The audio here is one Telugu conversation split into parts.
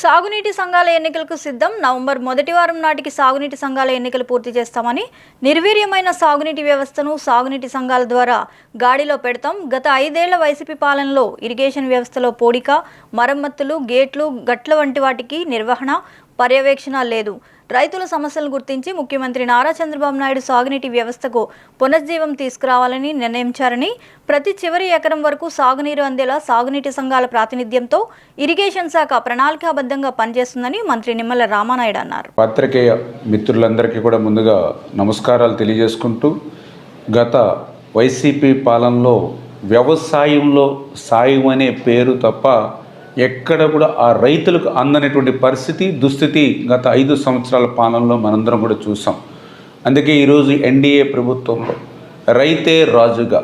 సాగునీటి సంఘాల ఎన్నికలకు సిద్ధం. నవంబర్ మొదటి వారం నాటికి సాగునీటి సంఘాల ఎన్నికలు పూర్తి చేస్తామని నిర్వీర్యమైన సాగునీటి వ్యవస్థను సాగునీటి సంఘాల ద్వారా గాడిలో పెడతాం. గత ఐదేళ్ళ వైసీపీ పాలనలో ఇరిగేషన్ వ్యవస్థలో పోడిక మరమ్మతులు గేట్లు గట్ల వంటి వాటికి నిర్వహణ పర్యవేక్షణ లేదు. రైతుల సమస్యలను గుర్తించి ముఖ్యమంత్రి నారా చంద్రబాబు నాయుడు సాగునీటి వ్యవస్థకు పునర్జీవం తీసుకురావాలని నిర్ణయించారని ప్రతి చివరి ఎకరం వరకు సాగునీరు అందేలా సాగునీటి సంఘాల ప్రాతినిధ్యంతో ఇరిగేషన్ శాఖ ప్రణాళికాబద్ధంగా పనిచేస్తుందని మంత్రి నిమ్మల రామానాయుడు అన్నారు. పాత్రికేయ మిత్రులందరికీ కూడా ముందుగా నమస్కారాలు తెలియజేసుకుంటూ గత వైసీపీ పాలనలో వ్యవసాయంలో సాయం అనే పేరు తప్ప ఎక్కడ కూడా ఆ రైతులకు అందనటువంటి పరిస్థితి దుస్థితి గత ఐదు సంవత్సరాల పాలనలో మనందరం కూడా చూసాం. అందుకే ఈరోజు ఎన్డీఏ ప్రభుత్వంలో రైతే రాజుగా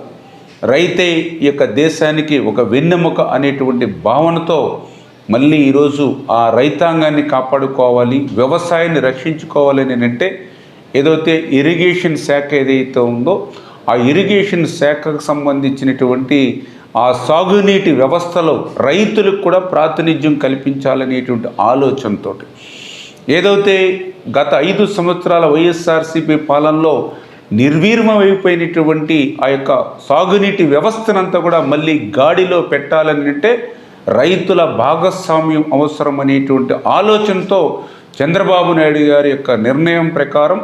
రైతే ఈ యొక్క దేశానికి ఒక వెన్నెముక అనేటువంటి భావనతో మళ్ళీ ఈరోజు ఆ రైతాంగాన్ని కాపాడుకోవాలి వ్యవసాయాన్ని రక్షించుకోవాలి అంటే ఏదైతే ఇరిగేషన్ శాఖ ఏదైతే ఉందో ఆ ఇరిగేషన్ శాఖకు సంబంధించినటువంటి ఆ సాగునీటి వ్యవస్థలో రైతులకు కూడా ప్రాతినిధ్యం కల్పించాలనేటువంటి ఆలోచనతో ఏదైతే గత ఐదు సంవత్సరాల వైఎస్ఆర్సీపీ పాలనలో నిర్వీర్మమైపోయినటువంటి ఆ యొక్క సాగునీటి వ్యవస్థనంతా కూడా మళ్ళీ గాడిలో పెట్టాలని అంటే రైతుల భాగస్వామ్యం అవసరం అనేటువంటి ఆలోచనతో చంద్రబాబు నాయుడు గారి యొక్క నిర్ణయం ప్రకారం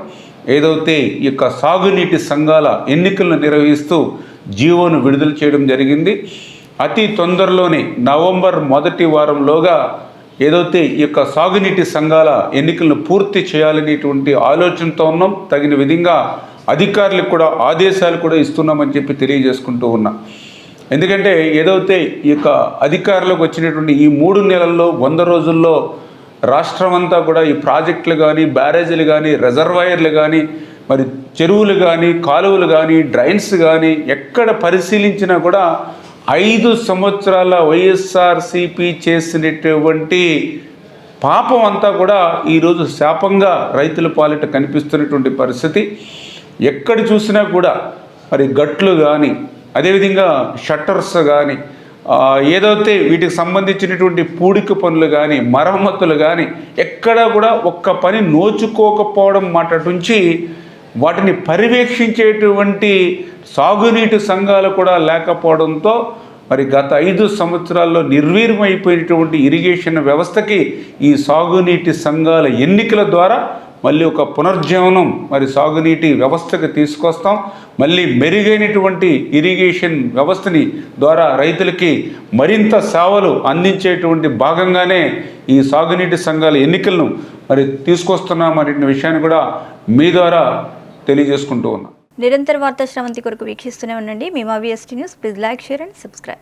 ఏదైతే ఈ యొక్క సాగునీటి సంఘాల ఎన్నికలను నిర్వహిస్తూ జీవోను విడుదల చేయడం జరిగింది. అతి తొందరలోనే నవంబర్ మొదటి వారంలోగా ఏదైతే ఈ యొక్క సాగునీటి సంఘాల ఎన్నికలను పూర్తి చేయాలనేటువంటి ఆలోచనతో ఉన్నాం. తగిన విధంగా అధికారులకు కూడా ఆదేశాలు కూడా ఇస్తున్నామని చెప్పి తెలియజేసుకుంటూ ఉన్నా. ఎందుకంటే ఏదైతే ఈ యొక్క అధికారులకు వచ్చినటువంటి ఈ మూడు నెలల్లో వంద రోజుల్లో రాష్ట్రం అంతా కూడా ఈ ప్రాజెక్టులు కానీ బ్యారేజీలు కానీ రిజర్వాయర్లు కానీ మరి చెరువులు కానీ కాలువలు కానీ డ్రైన్స్ కానీ ఎక్కడ పరిశీలించినా కూడా ఐదు సంవత్సరాల వైఎస్ఆర్సిపి చేసినటువంటి పాపం అంతా కూడా ఈరోజు శాపంగా రైతుల పాలిట కనిపిస్తున్నటువంటి పరిస్థితి. ఎక్కడ చూసినా కూడా మరి గట్లు కానీ అదేవిధంగా షట్టర్స్ కానీ ఏదైతే వీటికి సంబంధించినటువంటి పూడిక పనులు కానీ మరమ్మతులు కానీ ఎక్కడా కూడా ఒక్క పని నోచుకోకపోవడం మాట నుంచి వాటిని పర్యవేక్షించేటువంటి సాగునీటి సంఘాలు కూడా లేకపోవడంతో మరి గత ఐదు సంవత్సరాల్లో నిర్వీర్యమైపోయినటువంటి ఇరిగేషన్ వ్యవస్థకి ఈ సాగునీటి సంఘాల ఎన్నికల ద్వారా మళ్ళీ ఒక పునర్జీవనం మరి సాగునీటి వ్యవస్థకు తీసుకొస్తాం. మళ్ళీ మెరుగైనటువంటి ఇరిగేషన్ వ్యవస్థని ద్వారా రైతులకి మరింత సేవలు అందించేటువంటి భాగంగానే ఈ సాగునీటి సంఘాల ఎన్నికలను మరి తీసుకొస్తున్నాం అనే విషయాన్ని కూడా మీ ద్వారా తెలియజేసుకుంటూ ఉన్నా. నిరంతర వార్తా శ్రవంతి కొరకు వీక్షిస్తూనే ఉండండి. మేము మా news please like share and subscribe